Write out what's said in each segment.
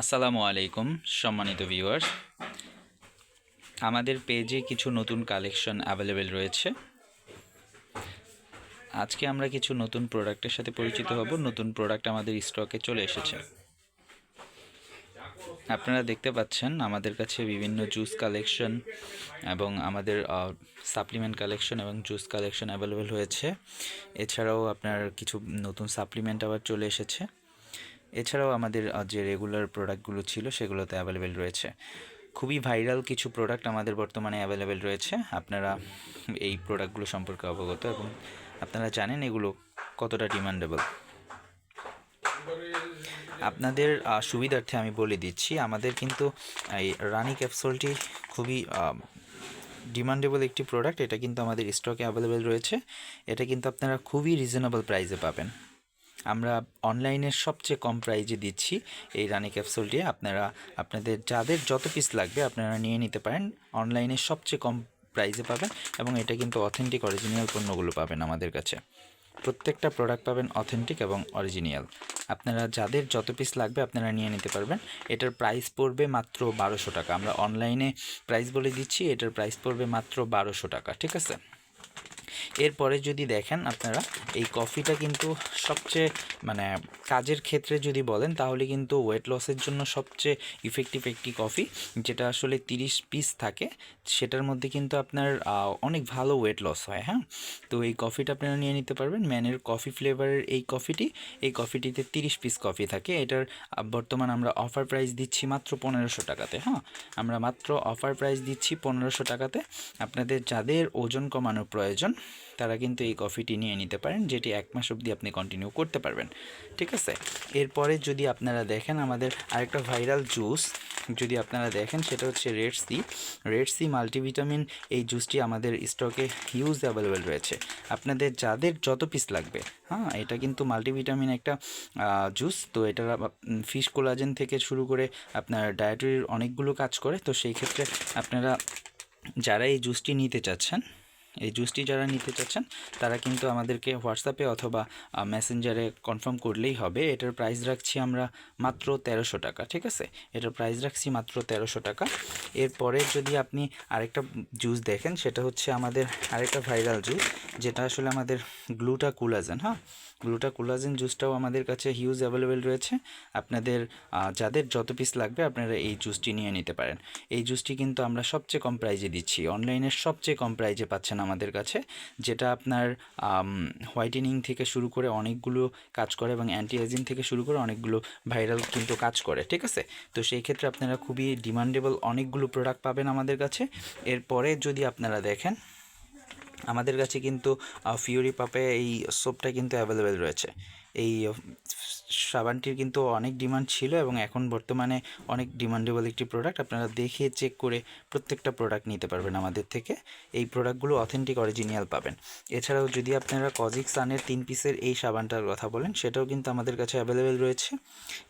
আসসালামু আলাইকুম, সম্মানিত ভিউয়ার্স আমাদের পেজে কিছু নতুন কালেকশন অ্যাভেলেবেল রয়েছে। আজকে আমরা কিছু নতুন প্রোডাক্টের সাথে পরিচিত হব। নতুন প্রোডাক্ট আমাদের স্টকে চলে এসেছে। আপনারা দেখতে পাচ্ছেন, আমাদের কাছে বিভিন্ন জুস কালেকশন এবং আমাদের সাপ্লিমেন্ট কালেকশন এবং জুস কালেকশন অ্যাভেলেবেল হয়েছে। এছাড়াও আপনার কিছু নতুন সাপ্লিমেন্ট আবার চলে এসেছে। এছাড়াও আমাদের যে রেগুলার প্রোডাক্টগুলো ছিল সেগুলোতে অ্যাভেলেবেল রয়েছে। খুবই ভাইরাল কিছু প্রোডাক্ট আমাদের বর্তমানে অ্যাভেলেবেল রয়েছে। আপনারা এই প্রোডাক্টগুলো সম্পর্কে অবগত এবং আপনারা জানেন এগুলো কতটা ডিমান্ডেবল আপনাদের সুবিধার্থে আমি বলে দিচ্ছি, আমাদের কিন্তু এই রানি ক্যাপসুলটি খুবই ডিমান্ডেবল একটি প্রোডাক্ট এটা কিন্তু আমাদের স্টকে অ্যাভেলেবেল রয়েছে। এটা কিন্তু আপনারা খুবই রিজনেবল প্রাইসে পাবেন। আমরা অনলাইনের সবচেয়ে কম প্রাইজে দিচ্ছি এই রানি ক্যাপসুলটি। আপনারা, আপনাদের যাদের যত পিস লাগবে আপনারা নিয়ে নিতে পারেন। অনলাইনে সবচেয়ে কম প্রাইসে পাবেন এবং এটা কিন্তু অথেন্টিক অরিজিনাল পণ্যগুলো পাবেন আমাদের কাছে। প্রত্যেকটা প্রোডাক্ট পাবেন অথেন্টিক এবং অরিজিনাল আপনারা যাদের যত পিস লাগবে আপনারা নিয়ে নিতে পারবেন। এটার প্রাইস পড়বে মাত্র বারোশো টাকা। আমরা অনলাইনে প্রাইস বলে দিচ্ছি, এটার প্রাইস পড়বে মাত্র বারোশো টাকা, ঠিক আছে? এরপরে যদি দেখেন আপনারা, এই কফিটা কিন্তু সবচেয়ে মানে কাজের ক্ষেত্রে যদি বলেন, তাহলে কিন্তু ওয়েট লসের জন্য সবচেয়ে ইফেক্টিভ একটি কফি, যেটা আসলে তিরিশ পিস থাকে। সেটার মধ্যে কিন্তু আপনার অনেক ভালো ওয়েট লস হয় হ্যাঁ? তো এই কফিটা আপনারা নিয়ে নিতে পারবেন। ম্যানের কফি ফ্লেভারের এই কফিটি, এই কফিটিতে তিরিশ পিস কফি থাকে। এটার বর্তমান আমরা অফার প্রাইস দিচ্ছি মাত্র পনেরোশো টাকাতে হ্যাঁ? আমরা মাত্র অফার প্রাইস দিচ্ছি পনেরোশো টাকাতে। আপনাদের যাদের ওজন কমানোর প্রয়োজন তারা কিন্তু এই কফিটি নিয়ে নিতে পারেন, যেটি এক মাস অবধি আপনি কন্টিনিউ করতে পারবেন। ঠিক আছে? এরপরে যদি আপনারা দেখেন আমাদের আরেকটা ভাইরাল জুস, যদি আপনারা দেখেন সেটা হচ্ছে red C. Red C multivitamin এই জুসটি আমাদের স্টকে হিউজ অ্যাভেলেবেল রয়েছে। আপনাদের যাদের যত পিস লাগবে হ্যাঁ এটা কিন্তু মাল্টিভিটামিন একটা জুস, তো এটা ফিশ কোলাজেন থেকে শুরু করে আপনার ডায়েটরির অনেকগুলো কাজ করে, তো সেই ক্ষেত্রে আপনারা যারা এই জুসটি নিতে চাচ্ছেন এই জুসটি যারা নিতে চাচ্ছেন, তারা কিন্তু আমাদেরকে হোয়াটসঅ্যাপে অথবা মেসেঞ্জারে কনফার্ম করলেই হবে। এটার প্রাইস রাখছি আমরা মাত্র তেরোশো টাকা, ঠিক আছে? এটার প্রাইস রাখছি মাত্র তেরোশো টাকা। এরপরে যদি আপনি আরেকটা জুস দেখেন, সেটা হচ্ছে আমাদের আরেকটা ভাইরাল জুস যেটা আসলে আমাদের গ্লুটা কুলাজেন হ্যাঁ? গ্লুটা কুলাজেন জুসটাও আমাদের কাছে হিউজ অ্যাভেলেবেল রয়েছে। আপনাদের যাদের যত পিস লাগবে, আপনারা এই জুসটি নিয়ে নিতে পারেন। এই জুসটি কিন্তু আমরা সবচেয়ে কম প্রাইজে দিচ্ছি। অনলাইনের সবচেয়ে কম প্রাইজে পাচ্ছেন আমাদের কাছে, যেটা আপনার হোয়াইটেনিং থেকে শুরু করে অনেকগুলো কাজ করে এবং অ্যান্টি এজিং থেকে শুরু করে অনেকগুলো ভাইরাল কিন্তু কাজ করে, ঠিক আছে? তো সেই ক্ষেত্রে আপনারা খুবই ডিমান্ডেবল অনেকগুলো প্রোডাক্ট পাবেন আমাদের কাছে। এরপরে যদি আপনারা দেখেন, আমাদের কাছে কিন্তু ফিউরি পাপে এই সোপটা কিন্তু অ্যাভেলেবেল রয়েছে। এই সাবানটির কিন্তু অনেক ডিমান্ড ছিল এবং এখন বর্তমানে অনেক ডিমান্ডেবল একটি প্রোডাক্ট। আপনারা দেখে চেক করে প্রত্যেকটা প্রোডাক্ট নিতে পারবেন আমাদের থেকে। এই প্রোডাক্টগুলো অথেন্টিক, অরিজিনাল পাবেন। এছাড়াও যদি আপনারা কজিক সানের তিন পিসের এই সাবানটার কথা বলেন, সেটাও কিন্তু আমাদের কাছে অ্যাভেলেবেল রয়েছে।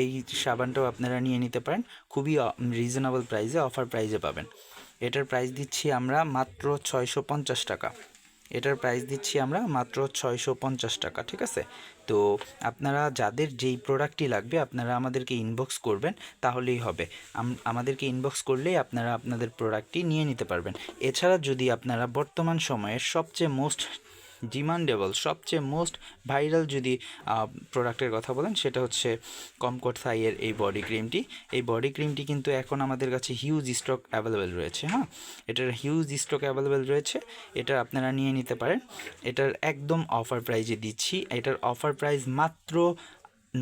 এই সাবানটাও আপনারা নিয়ে নিতে পারেন। খুবই রিজনেবল প্রাইসে অফার প্রাইসে পাবেন। এটার প্রাইস দিচ্ছি আমরা মাত্র ছয়শো পঞ্চাশ টাকা। এটার প্রাইস দিচ্ছি আমরা মাত্র ছয়শো পঞ্চাশ টাকা, ঠিক আছে? তো আপনারা যাদের যেই প্রোডাক্টটি লাগবে আপনারা আমাদেরকে ইনবক্স করবেন, তাহলেই হবে। আমাদেরকে ইনবক্স করলেই আপনারা আপনাদের প্রোডাক্টটি নিয়ে নিতে পারবেন। এছাড়া যদি আপনারা বর্তমান সময়ের সবচেয়ে মোস্ট ডিমান্ডেবল সবচেয়ে মোস্ট ভাইরাল যদি প্রোডাক্টের কথা বলেন, সেটা হচ্ছে কমকট থাইয়ের এই বডি ক্রিমটি এই বডি ক্রিমটি কিন্তু এখন আমাদের কাছে হিউজ স্টক অ্যাভেলেবেল রয়েছে হ্যাঁ? এটার হিউজ স্টক অ্যাভেলেবেল রয়েছে, এটা আপনারা নিয়ে নিতে পারেন। এটার একদম অফার প্রাইজে দিচ্ছি। এটার অফার প্রাইস মাত্র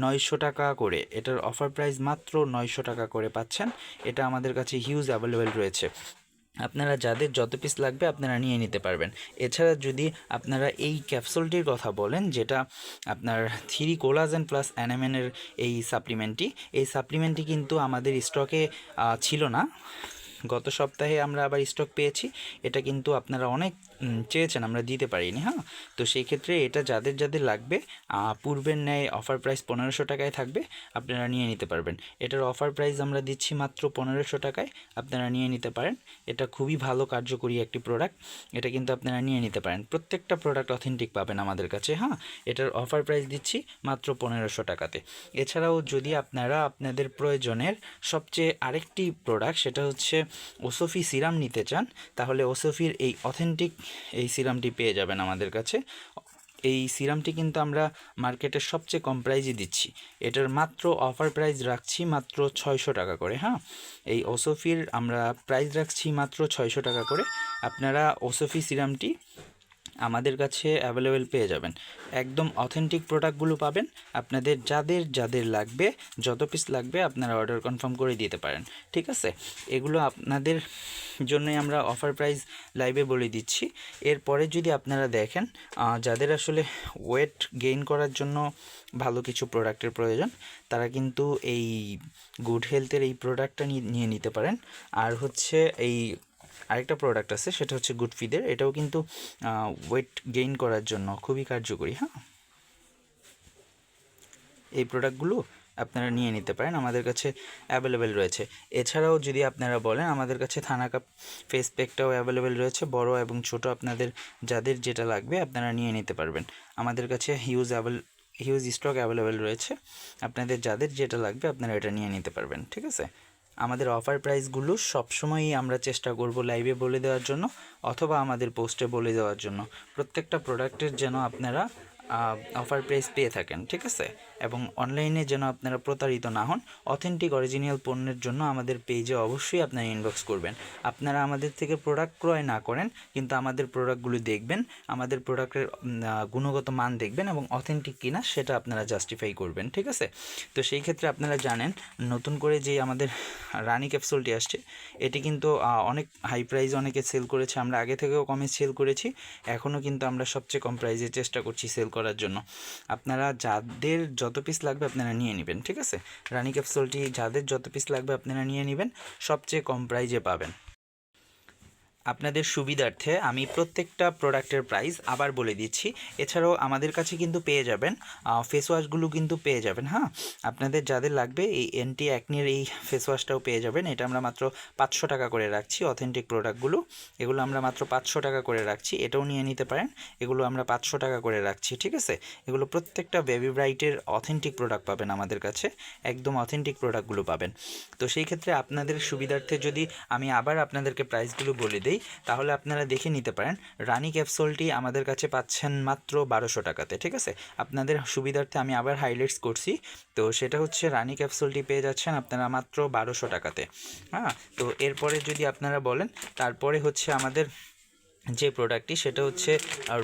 নয়শো টাকা করে, এটার অফার প্রাইস মাত্র নয়শো টাকা করে পাচ্ছেন। এটা আমাদের কাছে হিউজ অ্যাভেলেবেল রয়েছে। আপনারা যাদের যত পিস লাগবে আপনারা নিয়ে নিতে পারবেন। এছাড়া যদি আপনারা এই ক্যাপসুলটির কথা বলেন, যেটা আপনার থ্রি কোলাজেন প্লাস অ্যানামেনের এই সাপ্লিমেন্টটি এই সাপ্লিমেন্টটি কিন্তু আমাদের স্টকে ছিল না। গত সপ্তাহে আমরা আবার স্টক পেয়েছি। এটা কিন্তু আপনারা অনেক চেয়েছেন, আমরা দিতে পারিনি হ্যাঁ? তো সেই ক্ষেত্রে এটা যাদের যাদের লাগবে পূর্বের ন্যায় অফার প্রাইস পনেরোশো টাকায় থাকবে, আপনারা নিয়ে নিতে পারবেন। এটার অফার প্রাইস আমরা দিচ্ছি মাত্র পনেরোশো টাকায়, আপনারা নিয়ে নিতে পারেন। এটা খুবই ভালো কার্যকরী একটি প্রোডাক্ট এটা কিন্তু আপনারা নিয়ে নিতে পারেন। প্রত্যেকটা প্রোডাক্ট অথেন্টিক পাবেন আমাদের কাছে হ্যাঁ? এটার অফার প্রাইস দিচ্ছি মাত্র পনেরোশো টাকাতে। এছাড়াও যদি আপনারা আপনাদের প্রয়োজনের সবচেয়ে আরেকটি প্রোডাক্ট সেটা হচ্ছে ওসফি সিরাম নিতে চান, তাহলে ওসফির এই অথেন্টিক এই সিরামটি পেয়ে যাবেন আমাদের কাছে। এই সিরামটি কিন্তু আমরা মার্কেটের সবচেয়ে কম প্রাইজে দিচ্ছি। এটার মাত্র অফার প্রাইস রাখছি মাত্র ছয়শো টাকা করে হ্যাঁ? এই ওসোফির আমরা প্রাইস রাখছি মাত্র ছয়শো টাকা করে। আপনারা ওসোফি সিরামটি আমাদের কাছে অ্যাভেলেবেল পেয়ে যাবেন। একদম অথেন্টিক প্রোডাক্টগুলো পাবেন। আপনাদের যাদের যাদের লাগবে, যত পিস লাগবে, আপনারা অর্ডার কনফার্ম করে দিতে পারেন। ঠিক আছে? এগুলো আপনাদের জন্যই আমরা অফার প্রাইস লাইভে বলে দিচ্ছি। এরপরে যদি আপনারা দেখেন যাদের আসলে ওয়েট গেইন করার জন্য ভালো কিছু প্রোডাক্টের প্রয়োজন, তারা কিন্তু এই গুড হেলথের এই প্রোডাক্টটা নিয়ে নিতে পারেন। আর হচ্ছে এই আরেকটা প্রোডাক্ট আছে, সেটা হচ্ছে গুড ফিদের এটাও কিন্তু ওয়েট গেইন করার জন্য খুবই কার্যকরী হ্যাঁ? এই প্রোডাক্টগুলো আপনারা নিয়ে নিতে পারেন, আমাদের কাছে অ্যাভেলেবেল রয়েছে। এছাড়াও যদি আপনারা বলেন, আমাদের কাছে থানা কাপ ফেস প্যাকটাও অ্যাভেলেবেল রয়েছে, বড় এবং ছোট আপনাদের যাদের যেটা লাগবে আপনারা নিয়ে নিতে পারবেন। আমাদের কাছে huge avail huge stock available রয়েছে, আপনাদের যাদের যেটা লাগবে আপনারা এটা নিয়ে নিতে পারবেন, ঠিক আছে? আমাদের অফার প্রাইসগুলো সবসময়ই আমরা চেষ্টা করব লাইভে বলে দেওয়ার জন্য অথবা আমাদের পোস্টে বলে দেওয়ার জন্য। প্রত্যেকটা প্রোডাক্টের যেন আপনারা অফার প্রাইস পেয়ে থাকেন, ঠিক আছে? এবং অনলাইনে যেন আপনারা প্রতারিত না হন অথেন্টিক অরিজিনাল পণ্যের জন্য আমাদের পেজে অবশ্যই আপনারা ইনবক্স করবেন। আপনারা আমাদের থেকে প্রোডাক্ট ক্রয় না করেন, কিন্তু আমাদের প্রোডাক্টগুলো দেখবেন, আমাদের প্রোডাক্টের গুণগত মান দেখবেন এবং অথেন্টিক কিনা সেটা আপনারা জাস্টিফাই করবেন, ঠিক আছে? তো সেই ক্ষেত্রে আপনারা জানেন, নতুন করে যে আমাদের রানি ক্যাপসুলটি আসছে, এটি কিন্তু অনেক হাই প্রাইস অনেকে সেল করেছে, আমরা আগে থেকেও কমে সেল করেছি এখনও কিন্তু আমরা সবচেয়ে কম প্রাইসে চেষ্টা করছি সেল করার জন্য। আপনারা যাদের যত পিস লাগবে আপনারা নিয়ে নেবেন, ঠিক আছে? রানি ক্যাপসুলটি যাদের যত পিস লাগবে আপনারা নিয়ে নেবেন, সবচেয়ে কম প্রাইজে পাবেন। আপনাদের সুবিধার্থে আমি প্রত্যেকটা প্রোডাক্টের প্রাইস আবার বলে দিচ্ছি। এছাড়াও আমাদের কাছে কিন্তু পেয়ে যাবেন ফেস ওয়াশগুলো কিন্তু পেয়ে যাবেন হ্যাঁ? আপনাদের যাদের লাগবে এই এন্টি অ্যাকনির এই ফেস ওয়াশটাও পেয়ে যাবেন। এটা আমরা মাত্র পাঁচশো টাকা করে রাখছি অথেন্টিক প্রোডাক্টগুলো এগুলো আমরা মাত্র পাঁচশো টাকা করে রাখছি, এটাও নিয়ে নিতে পারেন। এগুলো আমরা পাঁচশো টাকা করে রাখছি, ঠিক আছে? এগুলো প্রত্যেকটা বেবি ব্রাইটের অথেন্টিক প্রোডাক্ট পাবেন আমাদের কাছে, একদম অথেন্টিক প্রোডাক্টগুলো পাবেন। তো সেই ক্ষেত্রে আপনাদের সুবিধার্থে যদি আমি আবার আপনাদেরকে প্রাইসগুলো বলে দিই তাহলে আপনারা দেখে নিতে পারেন। রানি ক্যাপসুলটি আমাদের কাছে পাচ্ছেন মাত্র বারোশো টাকাতে, ঠিক আছে? আপনাদের সুবিধার্থে আমি আবার হাইলাইটস করছি। তো সেটা হচ্ছে রানি ক্যাপসুলটি পেয়ে যাচ্ছেন আপনারা মাত্র বারোশো টাকাতে। হ্যাঁ তো এরপরে যদি আপনারা বলেন, তারপরে হচ্ছে আমাদের যে প্রোডাক্টটি সেটা হচ্ছে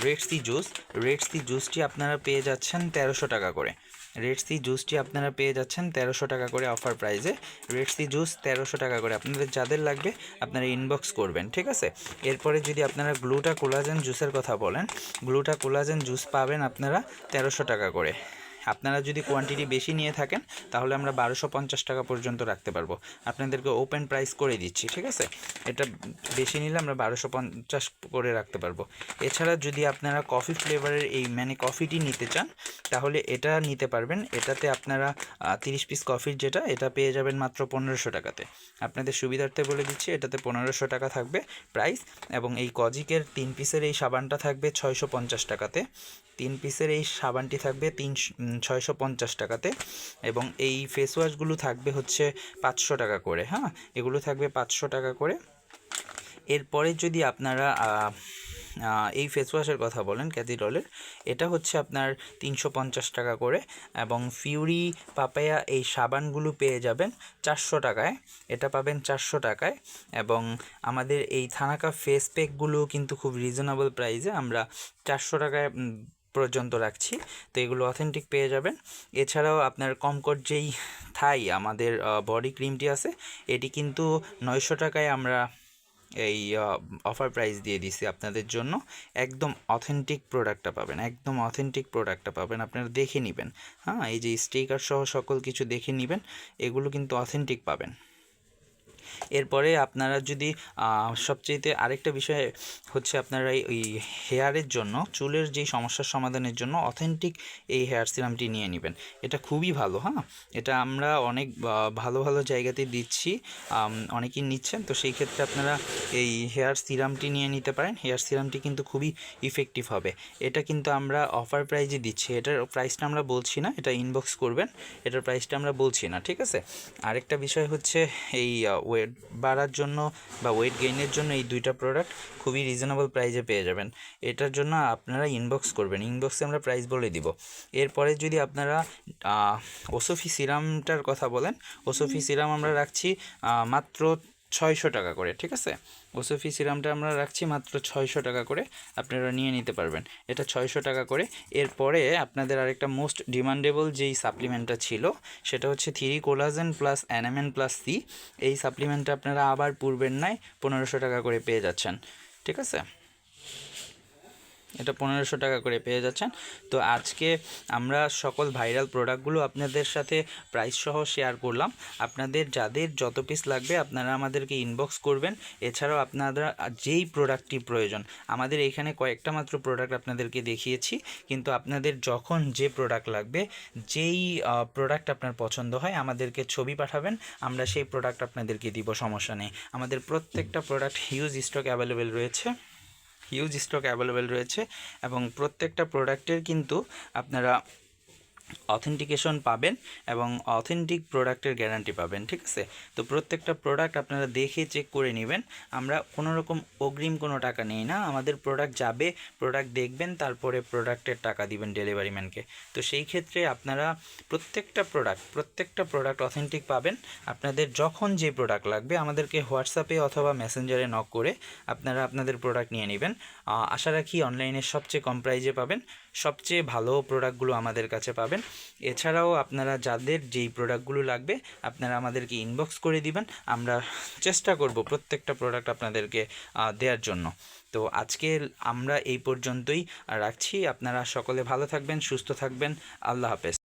red C juice red C জুসটি আপনারা পেয়ে যাচ্ছেন তেরোশো টাকা করে। রেড সি জুসটি আপনারা পেয়ে যাচ্ছেন তেরোশো টাকা করে অফার প্রাইজে রেড সি জুস তেরোশো টাকা করে। আপনাদের যাদের লাগবে আপনারা ইনবক্স করবেন, ঠিক আছে? এরপরে যদি আপনারা গ্লুটা কোলাজেন জুসের কথা বলেন গ্লুটা কোলাজেন জুস পাবেন আপনারা তেরোশো টাকা করে। আপনারা যদি কোয়ান্টিটি বেশি নিয়ে থাকেন, তাহলে আমরা বারোশো পঞ্চাশ টাকা পর্যন্ত রাখতে পারব। আপনাদেরকে ওপেন প্রাইস করে দিচ্ছি, ঠিক আছে? এটা বেশি নিলে আমরা বারোশো পঞ্চাশ করে রাখতে পারব। এছাড়া যদি আপনারা কফি ফ্লেভারের এই মানে কফিটি নিতে চান, তাহলে এটা নিতে পারবেন। এটাতে আপনারা তিরিশ পিস কফির যেটা, এটা পেয়ে যাবেন মাত্র পনেরোশো টাকাতে। আপনাদের সুবিধার্থে বলে দিচ্ছি, এটাতে পনেরোশো টাকা থাকবে প্রাইস এবং এই কজিকের তিন পিসের এই সাবানটা থাকবে ছয়শো পঞ্চাশ টাকাতে। তিন পিসের এই সাবানটি থাকবে তিন ছয়শো পঞ্চাশ টাকাতে এবং এই ফেস ওয়াশগুলো থাকবে হচ্ছে পাঁচশো টাকা করে হ্যাঁ? এগুলো থাকবে পাঁচশো টাকা করে। এরপরে যদি আপনারা এই ফেস ওয়াশের কথা বলেন ক্যাথিডলের এটা হচ্ছে আপনার তিনশো পঞ্চাশ টাকা করে এবং ফিউরি পাপায়া এই সাবানগুলো পেয়ে যাবেন চারশো টাকায়। এটা পাবেন চারশো টাকায় এবং আমাদের এই থানাকা ফেস প্যাকগুলো কিন্তু খুব রিজনেবল প্রাইসে আমরা চারশো টাকায় পর্যন্ত রাখছি। তো এগুলো অথেন্টিক পেয়ে যাবেন। এছাড়াও আপনার কমকট যেই থাই আমাদের বডি ক্রিমটি আছে, এটি কিন্তু নয়শো টাকায় আমরা এই অফার প্রাইস দিয়ে দিছি আপনাদের জন্য। একদম অথেন্টিক প্রোডাক্টটা পাবেন, একদম অথেন্টিক প্রোডাক্টটা পাবেন। আপনারা দেখে নেবেন। হ্যাঁ এই যে স্টিকার সহ সকল কিছু দেখে নেবেন, এগুলো কিন্তু অথেন্টিক পাবেন। এরপরে আপনারা যদি আহ, সবচাইতে আরেকটা বিষয় হচ্ছে আপনারা এই- হেয়ারের জন্য চুলের যেই সমস্যার সমাধানের জন্য অথেন্টিক এই হেয়ার সিরামটি নিয়ে নেবেন। এটা খুবই ভালো হ্যাঁ? এটা আমরা অনেক ভালো ভালো জায়গাতে দিচ্ছি অনেকেই নিচ্ছেন তো সেই ক্ষেত্রে আপনারা এই হেয়ার সিরামটি নিয়ে নিতে পারেন। হেয়ার সিরামটি কিন্তু খুবই ইফেক্টিভ হবে। এটা কিন্তু আমরা অফার প্রাইজে দিচ্ছি। এটার প্রাইসটা আমরা বলছি না এটা ইনবক্স করবেন। এটার প্রাইসটা আমরা বলছি না ঠিক আছে? আরেকটা বিষয় হচ্ছে এই ওয়েট বাড়ার জন্য বা ওয়েট গেইনের জন্য এই দুইটা প্রোডাক্ট খুবই রিজনেবল প্রাইজে পেয়ে যাবেন। এটার জন্য আপনারা ইনবক্স করবেন। ইনবক্সে আমরা প্রাইস বলে দিব। এরপরে যদি আপনারা ওসফি সিরামটার কথা বলেন ওসফি সিরাম আমরা রাখছি মাত্র ছয়শো টাকা করে, ঠিক আছে? ওসুফি সিরামটা আমরা রাখছি মাত্র ছয়শো টাকা করে, আপনারা নিয়ে নিতে পারবেন। এটা ছয়শো টাকা করে। এরপরে আপনাদের আরেকটা মোস্ট ডিমান্ডেবল যেই সাপ্লিমেন্টটা ছিল, সেটা হচ্ছে থ্রি কোলাজেন প্লাস অ্যানামেন প্লাস সি। এই সাপ্লিমেন্টটা আপনারা আবার পূর্বের নাই পনেরোশো টাকা করে পেয়ে যাচ্ছেন, ঠিক আছে? এটা পনেরোশো টাকা করে পেয়ে যাচ্ছেন। তো আজকে আমরা সকল ভাইরাল প্রোডাক্টগুলো আপনাদের সাথে প্রাইস সহ শেয়ার করলাম। আপনাদের যাদের যত পিস লাগবে আপনারা আমাদেরকে ইনবক্স করবেন। এছাড়াও আপনারা যেই প্রোডাক্টটি প্রয়োজন, আমাদের এখানে কয়েকটা মাত্র প্রোডাক্ট আপনাদেরকে দেখিয়েছি। কিন্তু আপনাদের যখন যে প্রোডাক্ট লাগবে, যেই প্রোডাক্ট আপনার পছন্দ হয়, আমাদেরকে ছবি পাঠাবেন। আমরা সেই প্রোডাক্ট আপনাদেরকে দিব, সমস্যা নেই। আমাদের প্রত্যেকটা প্রোডাক্ট হিউজ স্টক অ্যাভেলেবেল রয়েছে। হিউজ স্টক অ্যাভেলেবেল রয়েছে এবং প্রত্যেকটা প্রোডাক্টের কিন্তু আপনারা অথেন্টিকেশন পাবেন এবং অথেন্টিক প্রোডাক্টের গ্যারান্টি পাবেন, ঠিক আছে? তো প্রত্যেকটা প্রোডাক্ট আপনারা দেখে চেক করে নেবেন। আমরা কোনো রকম অগ্রিম কোনো টাকা নেই না। আমাদের প্রোডাক্ট যাবে প্রোডাক্ট দেখবেন, তারপরে প্রোডাক্টের টাকা দিবেন ডেলিভারি ম্যানকে তো সেই ক্ষেত্রে আপনারা প্রত্যেকটা প্রোডাক্ট প্রত্যেকটা প্রোডাক্ট অথেন্টিক পাবেন। আপনাদের যখন যে প্রোডাক্ট লাগবে, আমাদেরকে হোয়াটসঅ্যাপে অথবা মেসেঞ্জারে নক করে আপনারা আপনাদের প্রোডাক্ট নিয়ে নেবেন। আশা রাখি অনলাইনে সবচেয়ে কম প্রাইজে পাবেন। সবচেয়ে ভালো প্রোডাক্টগুলো আমাদের কাছে পাবেন। এছাড়াও আপনারা যাদের যেই প্রোডাক্টগুলো লাগবে, আপনারা আমাদেরকে ইনবক্স করে দিবেন। আমরা চেষ্টা করব প্রত্যেকটা প্রোডাক্ট আপনাদেরকে দেওয়ার জন্য। তো আজকে আমরা এই পর্যন্তই রাখছি। আপনারা সকলে ভালো থাকবেন, সুস্থ থাকবেন। আল্লাহ হাফেজ।